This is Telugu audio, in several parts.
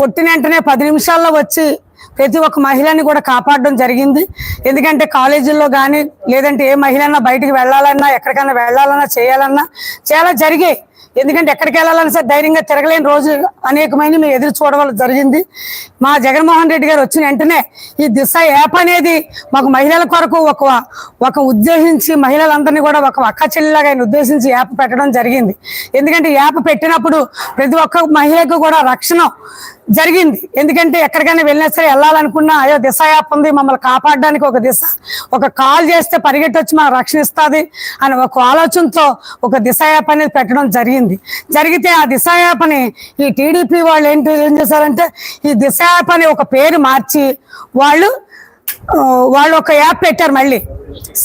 కొట్టిన వెంటనే పది నిమిషాల్లో వచ్చి ప్రతి ఒక్క మహిళని కూడా కాపాడడం జరిగింది. ఎందుకంటే కాలేజీల్లో కానీ లేదంటే ఏ మహిళన్నా బయటికి వెళ్ళాలన్నా ఎక్కడికైనా వెళ్ళాలన్నా చేయాలన్నా చాలా జరిగాయి. ఎందుకంటే ఎక్కడికి వెళ్ళాలని సరే ధైర్యంగా తిరగలేని రోజు అనేకమైన మేము ఎదురు చూడవలసి జరిగింది. మా జగన్మోహన్ రెడ్డి గారు వచ్చిన వెంటనే ఈ దిశ యాప్ అనేది మాకు మహిళల కొరకు ఒక ఒక ఉద్దేశించి మహిళలందరినీ కూడా ఒక అక్క చెల్లిలాగా ఆయన ఉద్దేశించి యాప్ పెట్టడం జరిగింది. ఎందుకంటే యాప్ పెట్టినప్పుడు ప్రతి ఒక్క మహిళకు కూడా రక్షణ జరిగింది. ఎందుకంటే ఎక్కడికైనా వెళ్ళినా సరే వెళ్ళాలనుకున్నా అయ్యో దిశ యాప్ ఉంది మమ్మల్ని కాపాడడానికి ఒక దిశ ఒక కాల్ చేస్తే పరిగెట్టి వచ్చి రక్షణ ఇస్తుంది అని ఒక ఆలోచనతో ఒక దిశ యాప్ అనేది పెట్టడం జరిగింది. జరిగితే ఆ దిశ యాప్ అని ఈ టీడీపీ వాళ్ళు ఏంటి ఏం చేశారంటే ఈ దిశ యాప్ అని ఒక పేరు మార్చి వాళ్ళు వాళ్ళు ఒక యాప్ పెట్టారు మళ్ళీ.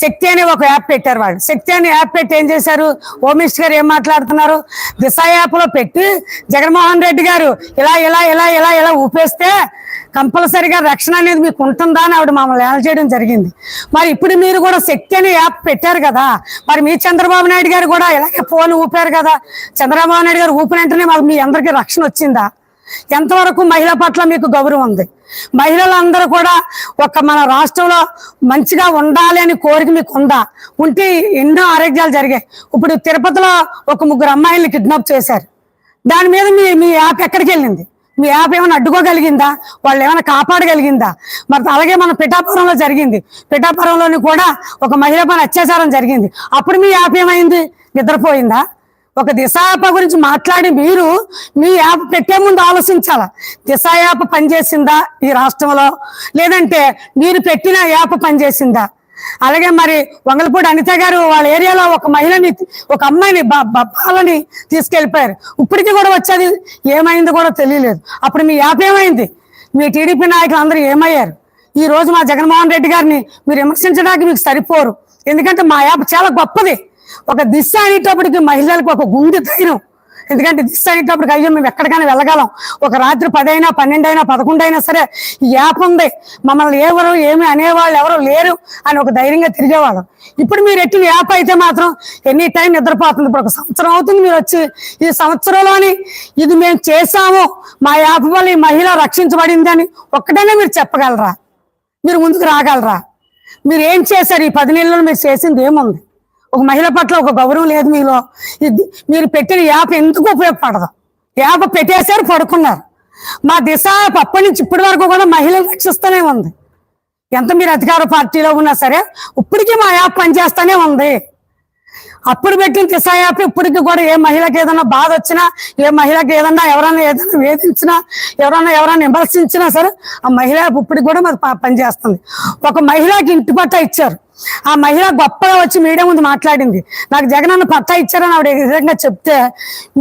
శక్తి అనే ఒక యాప్ పెట్టారు వాళ్ళు. శక్తి అనే యాప్ పెట్టి ఏం చేశారు? ఓమిస్ట్ గారు ఏం మాట్లాడుతున్నారు? దిశ యాప్లో పెట్టి జగన్మోహన్ రెడ్డి గారు ఇలా ఇలా ఇలా ఇలా ఇలా ఊపేస్తే కంపల్సరిగా రక్షణ అనేది మీకు ఉంటుందా అని ఆవిడ మమ్మల్ని ఎలా చేయడం జరిగింది. మరి ఇప్పుడు మీరు కూడా శక్తి అనే యాప్ పెట్టారు కదా మరి మీ చంద్రబాబు నాయుడు గారు కూడా ఇలాగే ఫోన్ ఊపారు కదా. చంద్రబాబు నాయుడు గారు ఊపిన వెంటనే మాకు మీ అందరికీ రక్షణ వచ్చిందా? ఎంతవరకు మహిళ పట్ల మీకు గౌరవం ఉంది? మహిళలందరూ కూడా ఒక మన రాష్ట్రంలో మంచిగా ఉండాలి అని కోరిక మీకు ఉందా? ఉంటే ఎన్నో ఆరోగ్యాలు జరిగాయి. ఇప్పుడు తిరుపతిలో ఒక ముగ్గురు అమ్మాయిల్ని కిడ్నాప్ చేశారు. దాని మీద మీ మీ యాప్ ఎక్కడికి వెళ్ళింది? మీ యాప్ ఏమైనా అడ్డుకోగలిగిందా? వాళ్ళు ఏమైనా కాపాడగలిగిందా? మరి అలాగే మన పిఠాపురంలో జరిగింది. పిఠాపురంలోని కూడా ఒక మహిళ పైన అత్యాచారం జరిగింది. అప్పుడు మీ యాప్ ఏమైంది? నిద్రపోయిందా? ఒక దిశ యాప్ గురించి మాట్లాడి మీరు మీ యాప్ పెట్టే ముందు ఆలోచించాల? దిశ యాప్ పనిచేసిందా ఈ రాష్ట్రంలో? లేదంటే మీరు పెట్టిన యాప్ పనిచేసిందా? అలాగే మరి వంగలపూడి అనిత గారు వాళ్ళ ఏరియాలో ఒక మహిళని ఒక అమ్మాయిని బాలని తీసుకెళ్ళిపోయారు ఇప్పటికీ కూడా వచ్చేది ఏమైందో కూడా తెలియలేదు. అప్పుడు మీ యాప్ ఏమైంది? మీ టీడీపీ నాయకులు అందరూ ఏమయ్యారు? ఈ రోజు మా జగన్మోహన్ రెడ్డి గారిని మీరు విమర్శించడానికి మీకు సరిపోరు. ఎందుకంటే మా యాప్ చాలా గొప్పది. ఒక దిశ అనేటప్పటికి మహిళలకు ఒక గుండె ధైర్యం. ఎందుకంటే దిశ అనేటప్పటికి అయ్యో మేము ఎక్కడికైనా వెళ్ళగలం. ఒక రాత్రి పదైనా అయినా పదకొండు అయినా సరే ఈ యాప్ ఉంది. మమ్మల్ని ఎవరు ఏమి అనేవాళ్ళు ఎవరు లేరు అని ఒక ధైర్యంగా తిరిగేవాళ్ళం. ఇప్పుడు మీరు ఎట్టిన యాప్ అయితే మాత్రం ఎనీ టైం నిద్రపోతుంది. ఇప్పుడు ఒక సంవత్సరం అవుతుంది మీరు వచ్చి. ఈ సంవత్సరంలోని ఇది మేము చేసాము మా యాప్ వల్ల ఈ మహిళ రక్షించబడింది అని ఒక్కటైనా మీరు చెప్పగలరా? మీరు ముందుకు రాగలరా? మీరు ఏం చేశారు? ఈ పది నెలల్లో మీరు చేసింది ఏముంది? ఒక మహిళ పట్ల ఒక గౌరవం లేదు మీలో. ఇది మీరు పెట్టిన యాప్ ఎందుకు ఉపయోగపడదు? యాప్ పెట్టేశారు పడుకున్నారు. మా దిశ అప్పటి నుంచి ఇప్పటి వరకు కూడా మహిళలు రక్షిస్తూనే ఉంది. ఎంత మీరు అధికార పార్టీలో ఉన్నా సరే ఇప్పటికీ మా యాప్ పనిచేస్తూనే ఉంది. అప్పుడు పెట్టిన దిశ యాప్ ఇప్పటికి కూడా ఏ మహిళకి ఏదైనా బాధ వచ్చినా ఏ మహిళకి ఏదన్నా ఎవరైనా ఏదైనా వేధించినా ఎవరైనా ఎవరైనా విమర్శించినా సరే ఆ మహిళ యాప్ ఇప్పటికి కూడా మరి పనిచేస్తుంది. ఒక మహిళకి ఇంటి పట్టా ఇచ్చారు. ఆ మహిళ గొప్పగా వచ్చి మీడియా ముందు మాట్లాడింది. నాకు జగన్ అన్న పట్టా ఇచ్చారని ఆవిడ విధంగా చెప్తే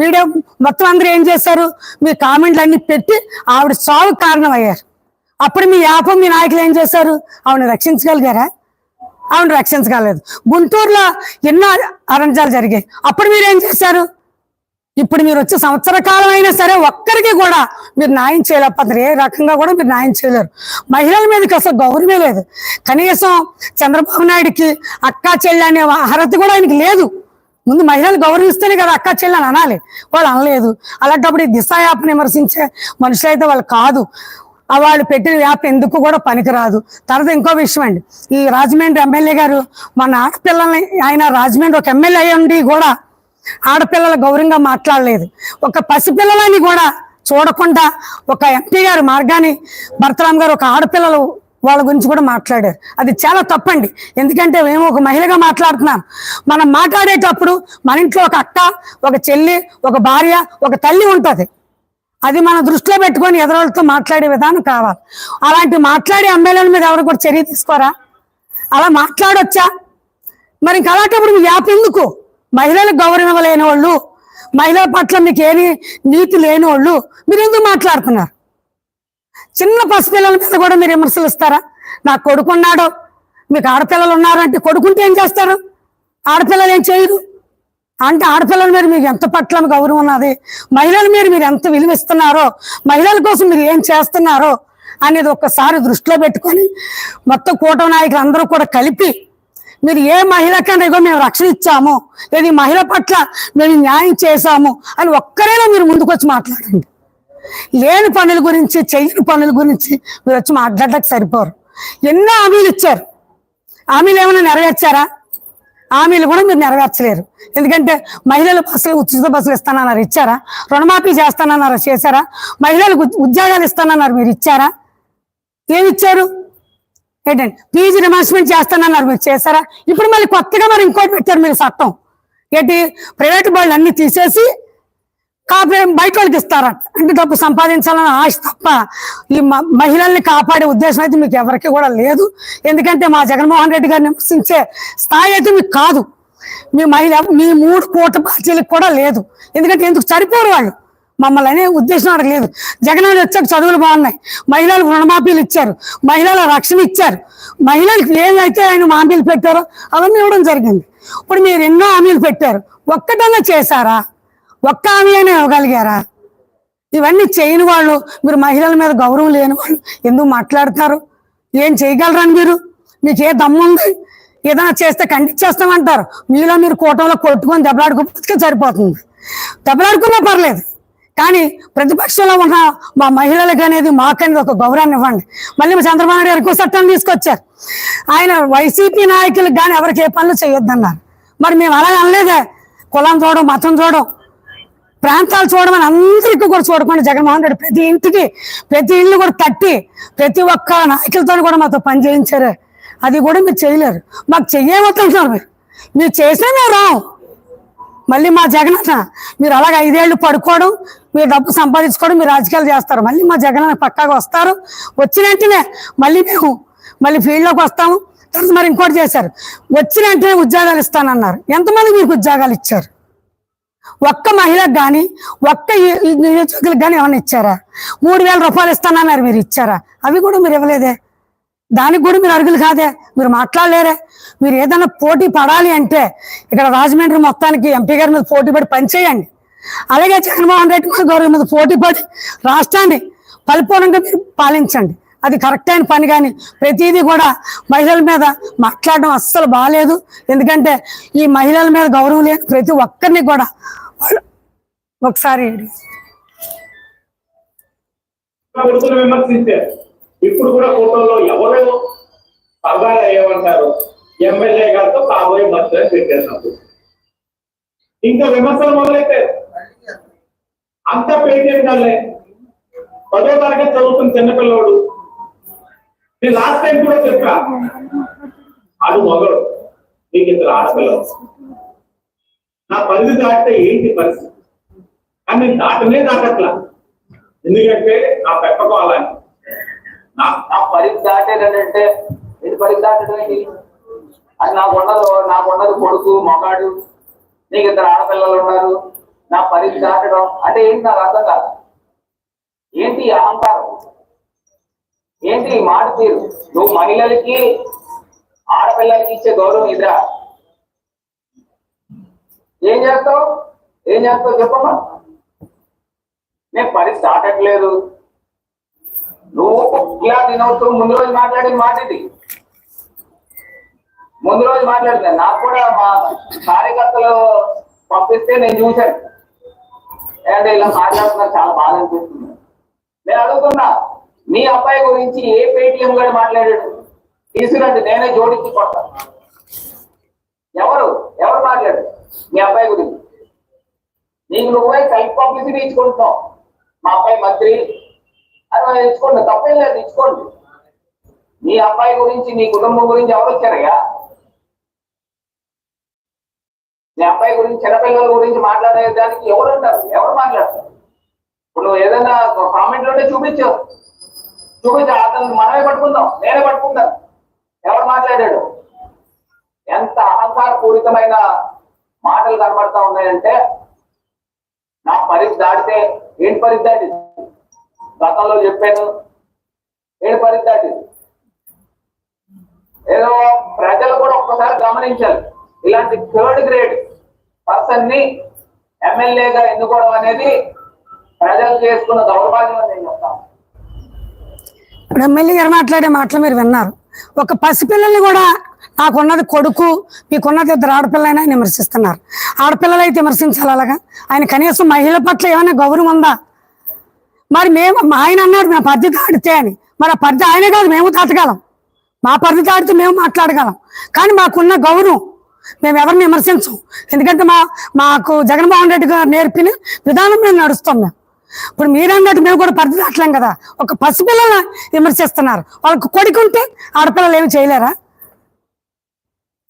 మీడియా మొత్తం అందరూ ఏం చేశారు? మీ కామెంట్లు అన్ని పెట్టి ఆవిడ సాగు కారణం అయ్యారు అప్పుడు మీ యాప్ మీ నాయకులు ఏం చేశారు? ఆవిడని రక్షించగలిగారా? ఆవిడ రక్షించగలేదు గుంటూరులో ఎన్నో అరంజాలు జరిగాయి. అప్పుడు మీరు ఏం చేశారు? ఇప్పుడు మీరు వచ్చే సంవత్సర కాలం అయినా సరే ఒక్కరికి కూడా మీరు న్యాయం చేయలేకపోతారు ఏ రకంగా కూడా మీరు న్యాయం చేయలేరు. మహిళల మీదకి అసలు గౌరవమే లేదు. కనీసం చంద్రబాబు నాయుడికి అక్కా చెల్లి అనే అర్హత కూడా ఆయనకి లేదు. ముందు మహిళలు గౌరవిస్తేనే కదా అక్కా చెల్లి అని అనాలి. వాళ్ళు అనలేదు. అలాంటప్పుడు ఈ దిశ యాప్ని విమర్శించే మనుషులైతే వాళ్ళు కాదు. వాళ్ళు పెట్టిన యాప్ ఎందుకు కూడా పనికిరాదు. తర్వాత ఇంకో విషయం అండి. ఈ రాజమండ్రి ఎమ్మెల్యే గారు మన ఆడపిల్లల్ని ఆయన రాజమండ్రి ఒక ఎమ్మెల్యే అయ్యండి కూడా ఆడపిల్లల గౌరవంగా మాట్లాడలేదు. ఒక పసిపిల్లలని కూడా చూడకుండా ఒక ఎంపీ గారు మార్గాన్ని భరతరామ్ గారు ఒక ఆడపిల్లలు వాళ్ళ గురించి కూడా మాట్లాడారు. అది చాలా తప్పండి. ఎందుకంటే మేము ఒక మహిళగా మాట్లాడుతున్నాం. మనం మాట్లాడేటప్పుడు మన ఇంట్లో ఒక అక్క ఒక చెల్లి ఒక భార్య ఒక తల్లి ఉంటుంది. అది మన దృష్టిలో పెట్టుకొని ఎదరోళ్ళతో మాట్లాడే విధానం కావాలి. అలాంటి మాట్లాడే ఎమ్మెల్యేల మీద ఎవరు కూడా చర్య తీసుకోరా? అలా మాట్లాడొచ్చా? మరి ఇంక అలాంటప్పుడు యాప్ ఎందుకు? మహిళలకు గౌరవం లేని వాళ్ళు మహిళల పట్ల మీకు ఏమి నీతి లేని వాళ్ళు మీరు ఎందుకు మాట్లాడుతున్నారు? చిన్న పసిపిల్లల మీద కూడా మీరు విమర్శలు ఇస్తారా? నా కొడుకున్నాడు మీకు ఆడపిల్లలు ఉన్నారంటే కొడుకుంటే ఏం చేస్తారు? ఆడపిల్లలు ఏం చేయరు? అంటే ఆడపిల్లల మీద మీకు ఎంత పట్ల గౌరవం ఉన్నది? మహిళల మీద మీరు ఎంత విలువిస్తున్నారో మహిళల కోసం మీరు ఏం చేస్తున్నారో అనేది ఒక్కసారి దృష్టిలో పెట్టుకొని మొత్తం కూటమి నాయకులు అందరూ కూడా కలిపి మీరు ఏ మహిళకైనా ఇగో మేము రక్షణ ఇచ్చాము లేదు ఈ మహిళ పట్ల మేము న్యాయం చేశాము అని ఒక్కరైనా మీరు ముందుకొచ్చి మాట్లాడండి. లేని పనుల గురించి చేయని పనుల గురించి మీరు వచ్చి మాట్లాడడానికి సరిపోరు. ఎన్నో హామీలు ఇచ్చారు. హామీలు ఏమైనా నెరవేర్చారా? హామీలు కూడా మీరు నెరవేర్చలేరు. ఎందుకంటే మహిళలు బస్సులు ఉచిత బస్సులు ఇస్తానన్నారు ఇచ్చారా? రుణమాఫీ చేస్తానన్నారు చేశారా? మహిళలకు ఉద్యోగాలు ఇస్తానన్నారు మీరు ఇచ్చారా? ఏమి ఇచ్చారు? ఏంటండి? పీజీ రిమార్స్మెంట్ చేస్తానన్నారు మీరు చేశారా? ఇప్పుడు మళ్ళీ కొత్తగా మరి ఇంకోటి పెట్టారు మీరు చట్టం. ఏంటి? ప్రైవేట్ బళ్ళు అన్ని తీసేసి కాపీ బయట వాళ్ళకి ఇస్తారంట అంటే డబ్బు సంపాదించాలని ఆశ తప్ప ఈ మహిళల్ని కాపాడే ఉద్దేశం అయితే మీకు ఎవరికి కూడా లేదు. ఎందుకంటే మా జగన్మోహన్ రెడ్డి గారిని విమర్శించే స్థాయి అయితే మీకు కాదు. మీ మహిళ మీ మూడు కోట పార్టీలకు కూడా లేదు. ఎందుకంటే ఎందుకు సరిపోరు వాళ్ళు? మమ్మల్ని అనే ఉద్దేశం అక్కడ లేదు. జగన్ వచ్చాక చదువులు బాగున్నాయి. మహిళలకు రుణమాఫీలు ఇచ్చారు. మహిళల రక్షణ ఇచ్చారు. మహిళలకు ఏదైతే ఆయన హామీలు పెట్టారో అవన్నీ ఇవ్వడం జరిగింది. ఇప్పుడు మీరు ఎన్నో హామీలు పెట్టారు. ఒక్కటన్నా చేశారా? ఒక్క హామీ అయినా ఇవ్వగలిగారా? ఇవన్నీ చేయని వాళ్ళు మీరు మహిళల మీద గౌరవం లేని వాళ్ళు ఎందుకు మాట్లాడతారు? ఏం చేయగలరని మీరు? మీకు ఏ దమ్ము ఉంది? ఏదైనా చేస్తే ఖండించేస్తామంటారు. మీలో మీరు కూటంలో కొట్టుకొని దెబ్బలాడుకోకపోతే సరిపోతుంది. దెబ్బలాడుకున్నా పర్లేదు. కానీ ప్రతిపక్షంలో ఉన్న మా మహిళలకు అనేది మాకనేది ఒక గౌరవాన్ని ఇవ్వండి. మళ్ళీ మా చంద్రబాబు నాయుడు గారు చట్టం తీసుకొచ్చారు. ఆయన వైసీపీ నాయకులకు కానీ ఎవరికి ఏ పనులు చేయొద్దన్నారు. మరి మేము అలా అనలేదే. కులం చూడడం మతం చూడడం. ప్రాంతాలు చూడమని అందరికీ కూడా చూడకుండా జగన్మోహన్ రెడ్డి ప్రతి ఇంటికి ప్రతి ఇల్లు కూడా తట్టి ప్రతి ఒక్క నాయకులతో కూడా మాతో పని చేయించారు. అది కూడా మీరు చేయలేరు. మాకు చెయ్యవద్దంటున్నారు మీరు. మీరు చేసినా మేము మళ్ళీ మా జగన్ మీరు అలాగ ఐదేళ్ళు పడుకోవడం మీరు డబ్బు సంపాదించుకోవడం మీరు రాజకీయాలు చేస్తారు. మళ్ళీ మా జగన్ పక్కాగా వస్తారు. వచ్చిన వెంటనే మళ్ళీ మేము మళ్ళీ ఫీల్డ్లోకి వస్తాము. తర్వాత మరి ఇంకోటి చేశారు. వచ్చిన వెంటనే ఉద్యోగాలు ఇస్తానన్నారు. ఎంతమంది మీకు ఉద్యోగాలు ఇచ్చారు? ఒక్క మహిళకు కానీ ఒక్క ఈ- నియోజకులకు కానీ ఏమైనా ఇచ్చారా? మూడు వేల రూపాయలు ఇస్తానన్నారు మీరు ఇచ్చారా? అవి కూడా మీరు ఇవ్వలేదే. దానికి కూడా మీరు అరుగులు కాదే. మీరు మాట్లాడలేరే. మీరు ఏదైనా పోటీ పడాలి అంటే ఇక్కడ రాజమండ్రి మొత్తానికి ఎంపీ గారి మీద పోటీ పడి పనిచేయండి. అలాగే జగన్మోహన్ రెడ్డి గారి గౌరవ మీద పోటీ పడి రాష్ట్రాన్ని పరిపూర్ణంగా మీరు పాలించండి. అది కరెక్ట్ అయిన పని కానీ ప్రతిదీ కూడా మహిళల మీద మాట్లాడడం అస్సలు బాగాలేదు ఎందుకంటే ఈ మహిళల మీద గౌరవం లేని ప్రతి ఒక్కరిని కూడా ఒకసారి ఇప్పుడు కూడా ఫోటోలో సరదాగా ఏమంటారు? ఎమ్మెల్యే గారితో కాబోయే మంత్రి అని పెట్టేసినప్పుడు ఇంకా విమర్శలు మొదలైతే అంత పేటీఎం కాలే పదో తరగతి చదువుతున్న చిన్నపిల్లోడు నేను లాస్ట్ టైం కూడా చెప్పా. అది మొదలు నీకు ఇద్దరు ఆడపిల్లలు నా పరిధి దాటితే ఏంటి పరిస్థితి? కానీ నేను దాటనే దాటట్లా. ఎందుకంటే నా పెట్టుకోవాలని నా నా పరిధి దాటేదంటే ఇది పరిధి దాటడం అది నాకు ఉండదు నాకు ఉండదు కొడుకు మగాడు నీకు ఇద్దరు ఆడపిల్లలు ఉన్నారు. నా పరిధి దాటడం అంటే ఏంటి నాకు అర్థం కాదు. ఏంటి అహంకారం? ఏంటి ఈ మాట తీరు నువ్వు మహిళలకి ఆడపిల్లలకి ఇచ్చే గౌరవం ఇదిరా. ఏం చేస్తావు? ఏం చేస్తావు చెప్పమ్మా. నేను పరిధి దాటట్లేదు నువ్వు ఇలా తినవుతూ ముందు రోజు మాట్లాడిన మాట ఇది. ముందు రోజు మాట్లాడుతున్నా నాకు కూడా మా కార్యకర్తలు పంపిస్తే నేను చూశాను. అంటే ఇలా మాట్లాడుతున్నా చాలా బాధ అనిపిస్తుంది. నేను అడుగుతున్నా మీ అబ్బాయి గురించి ఏ పేటిఎం గారు మాట్లాడాడు? తీసుకురండి నేనే జోడించి కొడతాను ఎవరు? ఎవరు మాట్లాడు మీ అబ్బాయి గురించి. నీకు నువ్వే సెల్ఫ్ పబ్లిసిటీ ఇచ్చుకుంటున్నావు. మా అబ్బాయి మంత్రి. అని మనం ఇచ్చుకోండి తప్పేం లేదు ఇచ్చుకోండి. మీ అబ్బాయి గురించి నీ కుటుంబం గురించి ఎవరు వచ్చారయ్యా? మీ అబ్బాయి గురించి చిన్నపిల్లల గురించి మాట్లాడే దానికి ఎవరు ఉంటారు? ఎవరు మాట్లాడతారు? ఇప్పుడు నువ్వు ఏదైనా కామెంట్లోనే చూపించావు చూపించాడు అతను మనమే పట్టుకుందాం నేనే పట్టుకుంటాను. ఎవరు మాట్లాడాడు? ఎంత అహంకారపూరితమైన మాటలు కనబడతా ఉన్నాయంటే నా పరిధి దాటితే ఏంటి పరిధి దాటింది గతంలో చెప్పాను ఏంటి పరిధి దాటింది ఏదో ప్రజలు కూడా ఒక్కసారి గమనించాలి. ఇలాంటి థర్డ్ గ్రేడ్ పర్సన్ని ఎమ్మెల్యేగా ఎన్నుకోవడం అనేది ప్రజలు చేసుకున్న దౌర్భాగ్యం అని ఇప్పుడు ఎమ్మెల్యే గారు మాట్లాడే మాటలు మీరు విన్నారు. ఒక పసిపిల్లల్ని కూడా నాకున్నది కొడుకు మీకున్నది ఇద్దరు ఆడపిల్లైనా ఆయన విమర్శిస్తున్నారు. ఆడపిల్లలు అయితే విమర్శించాలి అలాగా? ఆయన కనీసం మహిళల పట్ల ఏమైనా గౌరవం ఉందా? మరి మేము మా ఆయన అన్నాడు మా పరిధి ఆడితే అని. మరి ఆ పరిధి ఆయనే కాదు మేము దాటగలం. మా పరిధి దాటితే మేము మాట్లాడగలం. కానీ మాకున్న గౌరవం మేము ఎవరిని విమర్శించం. ఎందుకంటే మా మాకు జగన్మోహన్ రెడ్డి గారు నేర్పిన విధానం మేము నడుస్తాం మేము. ఇప్పుడు మీరన్నట్టు మేము కూడా పరిధి దాటలేం కదా. ఒక పసిపిల్లల విమర్శిస్తున్నారు. వాళ్ళకి కొడుకు ఉంటే ఆడపిల్లలు ఏమి చేయలేరా?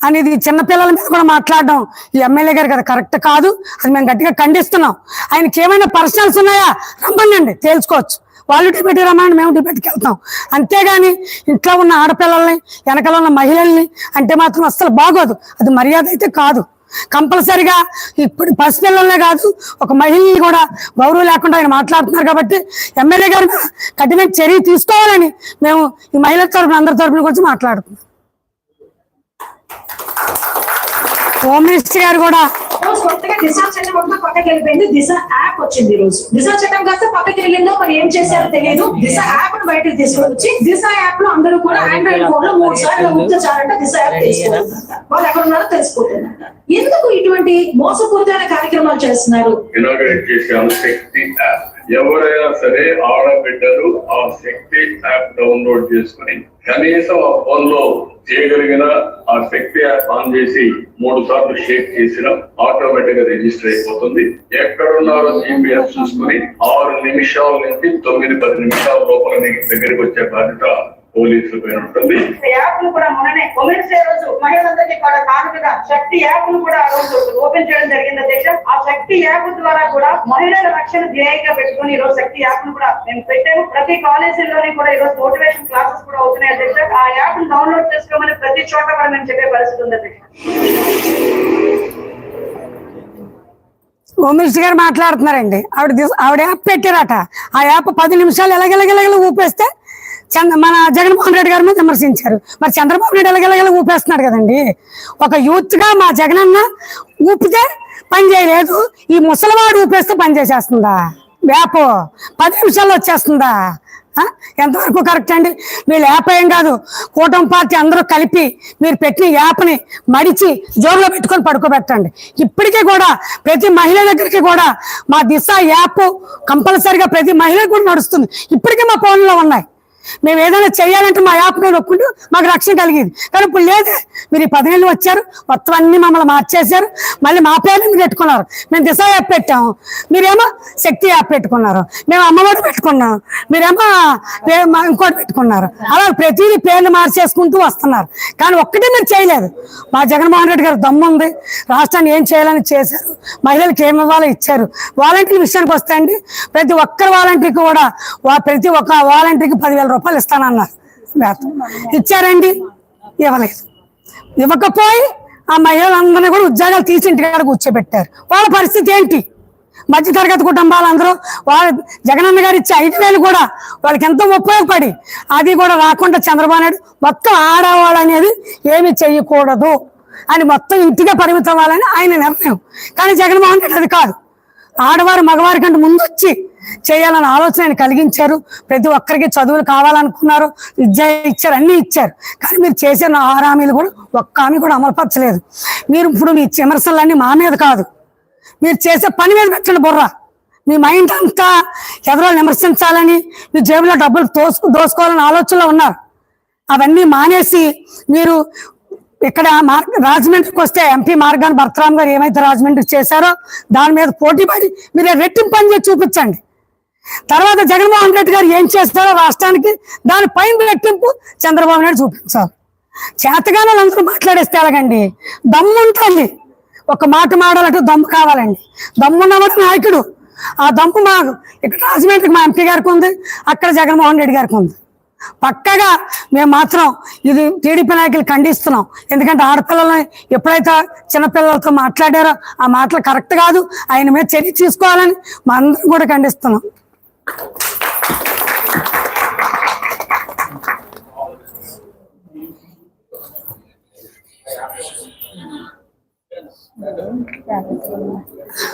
అనేది చిన్న పిల్లల మీద కూడా మాట్లాడడం ఈ ఎమ్మెల్యే గారు కదా కరెక్ట్ కాదు. అది మేము గట్టిగా ఖండిస్తున్నాం. ఆయనకి ఏమైనా పర్సనల్స్ ఉన్నాయా? రమ్మనండి తేల్చుకోవచ్చు. వాళ్ళు డిబేట్ రమ్మని మేము డిబేట్కి వెళ్తాం. అంతేగాని ఇంట్లో ఉన్న ఆడపిల్లల్ని వెనకాల ఉన్న మహిళల్ని అంటే మాత్రం అస్సలు బాగోదు. అది మర్యాద అయితే కాదు. కంపల్సరిగా ఇప్పుడు పసిపిల్లలనే కాదు ఒక మహిళని కూడా గౌరవం లేకుండా ఆయన మాట్లాడుతున్నారు కాబట్టి ఎమ్మెల్యే గారు కఠిన చర్య తీసుకోవాలని మేము ఈ మహిళల తరఫున అందరి తరఫున గురించి మాట్లాడుతున్నాం. హోమ్ మినిస్టర్ గారు కూడా కొత్తగా దిశ చట్టం అంతా పక్కకి వెళ్ళిపోయింది. దిశ యాప్ వచ్చింది ఈ రోజు. దిశ చట్టం కాస్త పక్కకి వెళ్ళిందో మరి ఏం చేశారో తెలియదు. దిశ యాప్ను బయటకు తీసుకొచ్చి దిశ యాప్లో అందరూ కూడా ఆండ్రాయిడ్ ఫోన్లో మూడు సార్లు ఉంచారంట దిశ యాప్ తెలుసుకోవాలంట వాళ్ళు ఎక్కడ ఉన్నారో తెలిసిపోతుందంట ఎందుకు ఇటువంటి మోసపూరితమైన కార్యక్రమాలు చేస్తున్నారు? ఎవరైనా సరే ఆడబిడ్డలు ఆ శక్తి యాప్ డౌన్లోడ్ చేసుకుని కనీసం ఆ ఫోన్లో చేయగలిగిన ఆ శక్తి యాప్ ఆన్ చేసి మూడు సార్లు షేక్ చేసిన ఆటోమేటిక్గా రిజిస్టర్ అయిపోతుంది. ఎక్కడున్నారో జీపీఎస్ చూసుకుని ఆరు నిమిషాల నుంచి తొమ్మిది పది నిమిషాల లోపల దగ్గరికి వచ్చే బాధ్యత పోలీసుల పైన ఉంటుంది యాప్ను కూడా మొన్ననే ఉమెన్స్ డే రోజు మహిళలందరికీ కూడా కానుకగా శక్తి యాప్ను కూడా ఆ రోజు ఓపెన్ చేయడం జరిగింది అధ్యక్ష. ఆ శక్తి యాప్ ద్వారా కూడా మహిళల రక్షణ ధ్యేయంగా పెట్టుకుని ఈ రోజు శక్తి యాప్ను కూడా మేము పెట్టాము. ప్రతి కాలేజీలోని కూడా ఈ రోజు మోటివేషన్ క్లాసెస్ కూడా అవుతున్నాయి అధ్యక్ష. ఆ యాప్ను డౌన్లోడ్ చేసుకోమని ప్రతి చోట కూడా మేము చెప్పే పరిస్థితి ఉంది అధ్యక్ష. గారు మాట్లాడుతున్నారండి. ఆవిడ ఆవిడ యాప్ పెట్టారట. ఆ యాప్ పది నిమిషాలు ఎలాగెలగెలగల ఊపేస్తే చంద్ర మన జగన్మోహన్ రెడ్డి గారి మీద విమర్శించారు. మరి చంద్రబాబు నాయుడు ఎలాగెలగల ఊపేస్తున్నాడు కదండి? ఒక యూత్గా మా జగనన్న ఊపితే పని చేయలేదు. ఈ ముసలివాడు ఊపేస్తే పని చేసేస్తుందా? యాప్ పది నిమిషాల్లో వచ్చేస్తుందా? ఎంతవరకు కరెక్ట్ అండి? వీళ్ళు యాప్ ఏం కాదు. కూటమి పార్టీ అందరూ కలిపి మీరు పెట్టిన యాప్ని మడిచి జోరులో పెట్టుకొని పడుకోబెట్టండి. ఇప్పటికీ కూడా ప్రతి మహిళ దగ్గరికి కూడా మా దిశ యాప్ కంపల్సరిగా ప్రతి మహిళ కూడా నడుస్తుంది. ఇప్పటికీ మా ఫోన్లో ఉన్నాయి. మేము ఏదైనా చేయాలంటే మా యాప్ మీద ఒప్పుకుంటూ మాకు రక్షణ కలిగేది. కానీ ఇప్పుడు లేదే. మీరు ఈ పదిహేను వచ్చారు మొత్తం అన్ని మమ్మల్ని మార్చేశారు మళ్ళీ మా పేర్లు మీరు పెట్టుకున్నారు. మేము దిశ యాప్ పెట్టాము. మీరేమో శక్తి యాప్ పెట్టుకున్నారు. మేము అమ్మఒడి పెట్టుకున్నాం. మీరేమో మా ఇంకోటి పెట్టుకున్నారు. అలా ప్రతిదీ పేర్లు మార్చేసుకుంటూ వస్తున్నారు. కానీ ఒక్కటే మీరు చేయలేదు. మా జగన్మోహన్ రెడ్డి గారు దమ్ము ఉంది. రాష్ట్రాన్ని ఏం చేయాలని చేశారు? మహిళలకు ఏమి ఇవ్వాలో ఇచ్చారు? వాలంటీర్ విషయానికి వస్తాయండి ప్రతి ఒక్కరి వాలంటీర్కి కూడా ప్రతి ఒక్క వాలంటీర్కి పదివేల రూపాయలు ఇస్తానన్నారు వేతనం. ఇచ్చారండి? ఇవ్వలేదు. ఇవ్వకపోయి ఆ మహిళలందరినీ కూడా ఉద్యోగాలు తీసి ఇంటికాడ కూర్చోబెట్టారు. వాళ్ళ పరిస్థితి ఏంటి? మధ్యతరగతి కుటుంబాలందరూ వాళ్ళ జగనన్న గారు ఇచ్చే ఐదు వేలు కూడా వాళ్ళకి ఎంతో ఉపయోగపడి అది కూడా రాకుండా చంద్రబాబు నాయుడు మొత్తం ఆడవాళ్ళు అనేది ఏమి చేయకూడదు అని మొత్తం ఇంటిగా పరిమితం అవ్వాలని ఆయన నిర్ణయం. కానీ జగన్మోహన్ రెడ్డి అది కాదు. ఆడవారు మగవారి కంటే ముందు వచ్చి చేయాలన్న ఆలోచన ఆయన కలిగించారు. ప్రతి ఒక్కరికి చదువులు కావాలనుకున్నారు. విద్య ఇచ్చారు అన్ని ఇచ్చారు. కానీ మీరు చేసిన ఆరు హామీలు కూడా ఒక్క హామీ కూడా అమలుపరచలేదు. మీరు ఇప్పుడు మీ విమర్శలన్నీ మా మీద కాదు. మీరు చేసే పని మీద పెట్టండి బుర్ర. మీ మైండ్ అంతా ఎవరో విమర్శించాలని మీ జేబులో డబ్బులు తోసుకు దోసుకోవాలని ఆలోచనలో ఉన్నారు. అవన్నీ మానేసి మీరు ఇక్కడ మార్ రాజమండ్రికి వస్తే ఎంపీ మార్గాన్ని భర్తరామ్ గారు ఏమైతే రాజమండ్రికి చేశారో దాని మీద పోటీ పడి మీరు రెట్టింపు పని చేసి చూపించండి. తర్వాత జగన్మోహన్ రెడ్డి గారు ఏం చేస్తారో రాష్ట్రానికి దాని పైన రెట్టింపు చంద్రబాబు నాయుడు చూపించాలి చేతగానే అందరూ మాట్లాడేస్తే ఎలాగండి? దమ్ము ఉంటుంది. ఒక మాట మాడాలంటే దమ్ము కావాలండి. దమ్మున్నవాడు నాయకుడు. ఆ దమ్ము మా ఇక్కడ రాజమండ్రికి మా ఎంపీ గారికి ఉంది అక్కడ జగన్మోహన్ రెడ్డి గారికి ఉంది. పక్కగా మేము మాత్రం ఇది టీడీపీ నాయకులు ఖండిస్తున్నాం. ఎందుకంటే ఆడపిల్లల్ని ఎప్పుడైతే చిన్నపిల్లలతో మాట్లాడారో ఆ మాటలు కరెక్ట్ కాదు. ఆయన మీద చర్య తీసుకోవాలని మా అందరం కూడా ఖండిస్తున్నాం. Obrigada, senhora.